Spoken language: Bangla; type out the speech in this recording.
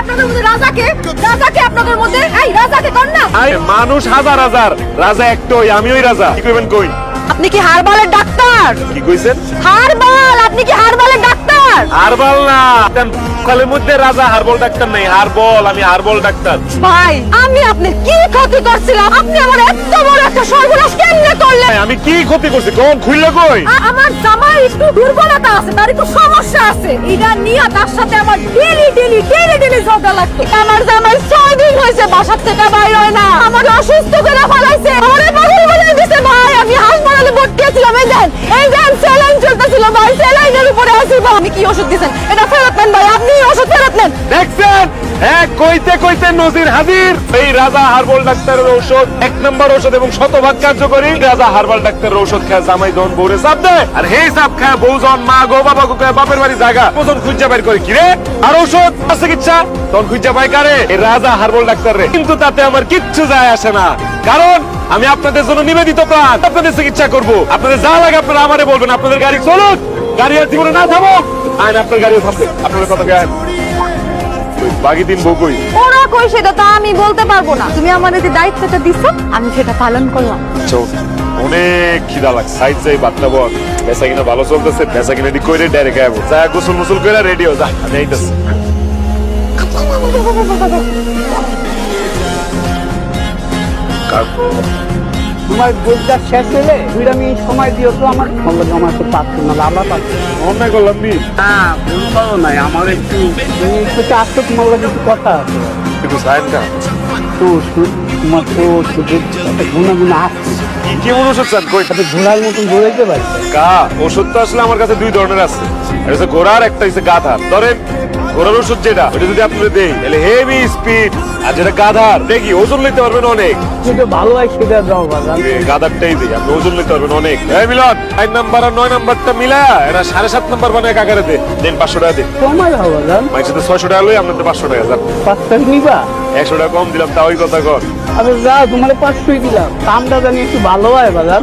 আপনাদের মধ্যে রাজাকে? রাজাকে আপনাদের মধ্যে? এই রাজাকে কর না। আরে মানুষ হাজার হাজার। রাজা একটাই আমি ওই রাজা। কি কইবেন কই আপনি কি হারবালের ডাক্তার? কি কইছেন? হারবাল! আপনি কি হারবালের ডাক্তার হারবাল না। কালের মধ্যে রাজা হারবল ডাক্তার নেই। হারবল আমি হারবল ডাক্তার। ভাই আমি আপনার কি ক্ষতি করছিলাম? আপনি আমার এত বড় একটা সর্বনাশ কেমনে করলেন? আমি কি ক্ষতি করছি? কোন খুললে কই? আমার জামাই একটু দুর্বলতা আছে তার একটু সমস্যা আছে। এটা নিয়ে তার সাথে আমার ডেলি ডেলি ডেলি ডেলি ঝগড়া লাগতো। আমার জামাই ছয় দিন হয়েছে বাসার থেকে বাইর হয় না। আমার অসুস্থ করে ফেলাইছে আমারে পাগল বানিয়ে দিছে ভাই আমি হাসপাতালে ভর্তি ছিলাম এই দেন এই দেন স্যালাইন চলতেছিল ভাই স্যালাইনের উপরে কি ওষুধ এটা ফেরত নেন ভাই, আপনি ওষুধ ফেরত নেন। দেখছেন? হ্যাঁ কইতে কইতে নজির হাজির। এই রাজা ডাক্তারের ঔষধ, এক নম্বর ঔষধ এবং শতভাগ কার্যকরী রাজা ডাক্তারের ঔষধ জামাই দন বউরে দেয়। আর খায় বউজন, মা গো, বাবা বাপের বাড়ি জায়গা। খুঁজা বের করে কিরে আর ঔষধ চিকিৎসা? তখন খুঁজা কারে? এই রাজা হারবল ডাক্তার কিন্তু তাতে আমার কিচ্ছু যায় আসে না। কারণ আমি আপনাদের জন্য নিবেদিত প্রাণ। আপনাদের চিকিৎসা করব। আপনাদের যা লাগে আপনারা আমারে বলবেন, আপনাদের গাড়ি চলুক। গাড়ি আর জীবনে না থামো আইন আপনার গাড়িও থামবে। আপনাদের কথা গায়ে বাকি দিন বউ কই? ওরা কই সেটা তো আমি বলতে পারব না। তুমি আমার যে দায়িত্বটা দিছো আমি সেটা পালন করলাম। চৌ অনেক খিদা লাগ সাইড যাই বাচ্চা বল। পেশা কিনা ভালো চলতেছে পেশা কিনা দি কইরে ডাইরেক্ট আইবো যা গোসল মুসল কইরা রেডি হও যা। আমি আইতাছি। তোমার গোলটা শেষ হলে দুইটা মিনিট সময় দিও তো আমার আমার একটু পাচ্ছি না আমরা পাচ্ছি অন্যায় করলাম নি? হ্যাঁ ভুল করো নাই আমার একটু তুমি একটু আসতো তোমার কিছু কথা আছে। একটু কা তো তোমার তো শুধু একটা গুণা গুণা আসছে। কি ওষুধ চান কই? তাতে ঘোড়ার মতন ঘুরাইতে পারি। কা ওষুধ তো আসলে আমার কাছে দুই ধরনের আছে। একটা হচ্ছে ঘোড়ার একটা হচ্ছে গাধার ধরেন ঘোড়ার ওষুধ যেটা ওটা যদি আপনাদের দেই তাহলে হেভি স্পিড আর যেটা গাধার দেখি ওজন নিতে পারবেন অনেক। যেটা ভালো হয় সেটা দাও বাজার গাধারটাই দিই আপনি ওজন নিতে পারবেন অনেক। এই মিলন আট নাম্বার আর নয় নাম্বারটা মিলা এটা সাড়ে সাত নাম্বার বানায় কাকারে দে। দেন পাঁচশো টাকা দিন সময় দাও বাজার ছয়শো টাকা লই আপনাদের পাঁচশো টাকা যান নিবা? একশো টাকা কম দিলাম তাও কথা কর। আরে যা তোমার পাঁচশোই দিলাম। দামটা জানি একটু ভালো হয় বাজার